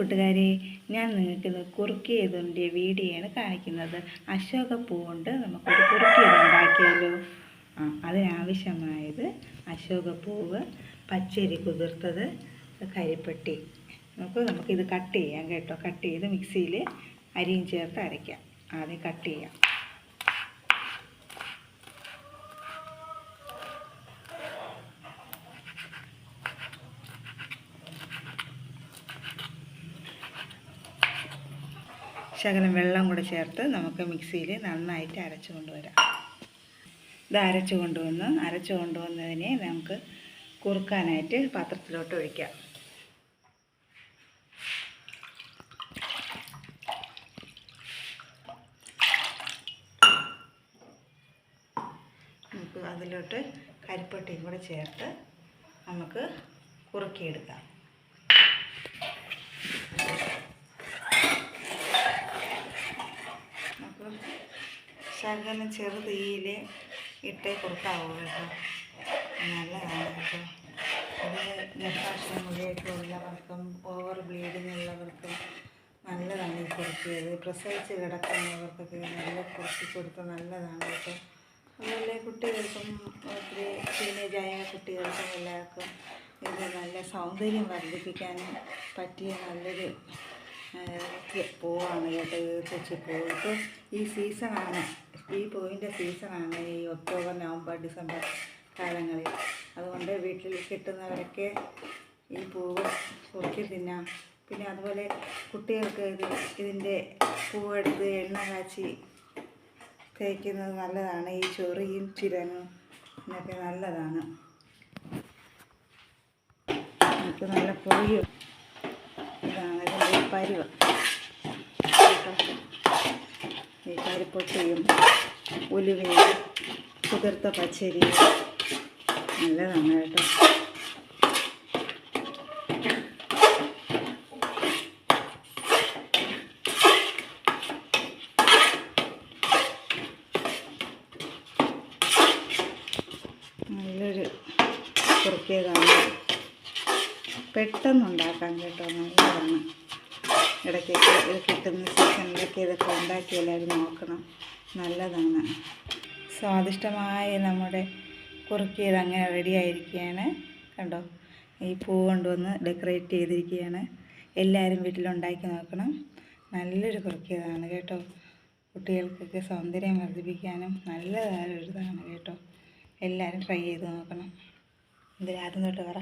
കൂട്ടുകാരെ ഞാൻ നിങ്ങൾക്ക് ഇന്ന് കുറുക്കി ചെയ്തതിന്റെ വീഡിയോയാണ് കാണിക്കുന്നത്. അശോക പൂ കൊണ്ട് നമുക്കൊരു കുറുക്കി ഉണ്ടാക്കിയാലോ ആ അതിനാവശ്യമായത് അശോക പൂവ് പച്ചരി കുതിർത്തത് കരിപ്പെട്ടി. നമുക്ക് നമുക്കിത് കട്ട് ചെയ്യാം കേട്ടോ. കട്ട് ചെയ്ത് മിക്സിയിൽ അരിയും ചേർത്ത് അരയ്ക്കാം. ആദ്യം കട്ട് ചെയ്യാം. ശകലം വെള്ളം കൂടെ ചേർത്ത് നമുക്ക് മിക്സിയിൽ നന്നായിട്ട് അരച്ചു കൊണ്ടുവരാം. ഇത് അരച്ചു കൊണ്ടുവന്ന് അരച്ചു കൊണ്ടുവന്നതിനെ നമുക്ക് കുറുക്കാനായിട്ട് പാത്രത്തിലോട്ട് ഒഴിക്കാം. നമുക്ക് അതിലോട്ട് കരിപ്പട്ടിയും കൂടെ ചേർത്ത് നമുക്ക് കുറുക്കിയെടുക്കാം. ശകലം ചെറു തീയിൽ ഇട്ടേ കൊടുക്കാവൂ കേട്ടോ. നല്ലതാണ് കേട്ടോ. അത് ഗർഭാശയം മുഴുവൊക്കെ ഉള്ളവർക്കും ഓവർ ബ്ലീഡിങ് ഉള്ളവർക്കും നല്ലതാണ് ഈ കുറിച്ചത് പ്രസവിച്ച് കിടക്കുന്നവർക്കൊക്കെ നല്ല കുറിച്ച് കൊടുത്ത് നല്ലതാണ് കേട്ടോ. അതുപോലെ കുട്ടികൾക്കും ഒത്തിരി ടീനേജായ കുട്ടികൾക്കും എല്ലാവർക്കും ഇത് നല്ല സൗന്ദര്യം വർദ്ധിപ്പിക്കാനും പറ്റിയ നല്ലൊരു പൂവാണ് കേട്ടോ. ഈ ഇപ്പോൾ ഈ സീസണാണ് ഈ പൂവിന്റെ സീസണാണ് ഈ ഒക്ടോബർ നവംബർ ഡിസംബർ കാലങ്ങളിൽ. അതുകൊണ്ട് വീട്ടിൽ കിട്ടുന്നവരൊക്കെ ഈ പൂവ് കുറുക്കി തിന്നാം. പിന്നെ അതുപോലെ കുട്ടികൾക്ക് ഇത് ഇതിന്റെ പൂവെടുത്ത് എണ്ണ കാച്ചി തേക്കുന്നത് നല്ലതാണ്. ഈ ചൊറിയും ചിരനും എന്നൊക്കെ നല്ലതാണ്. നമുക്ക് നല്ല പൊടിയും ഇതാണ് ഇതിന്റെ പരുവ. ഈ കരിപ്പൊട്ടിയും ഉലുവയും കുതിർത്ത പച്ചരിയും നല്ലതാണ് കേട്ടോ. നല്ലൊരു കുറുക്കിയതാണ്. പെട്ടെന്ന് ഉണ്ടാക്കാൻ കേട്ടോ നല്ലതാണ്. ഇടയ്ക്കൊക്കെ കിട്ടുന്ന സീസണിലൊക്കെ ഇതൊക്കെ ഉണ്ടാക്കി എല്ലാവരും നോക്കണം. നല്ലതാണ്. സ്വാദിഷ്ടമായ നമ്മുടെ കുറുക്കിയത് അങ്ങനെ റെഡി ആയിരിക്കുകയാണ്. കണ്ടോ? ഈ പൂ കൊണ്ടുവന്ന് ഡെക്കറേറ്റ് ചെയ്തിരിക്കുകയാണ്. എല്ലാവരും വീട്ടിലുണ്ടാക്കി നോക്കണം. നല്ലൊരു കുറുക്കിയതാണ് കേട്ടോ. കുട്ടികൾക്കൊക്കെ സൗന്ദര്യം വർദ്ധിപ്പിക്കാനും നല്ലതായ ഒരു ഇതാണ് കേട്ടോ. എല്ലാവരും ട്രൈ ചെയ്ത് നോക്കണം. ഇതിലാദ്യം തൊട്ട് പറ.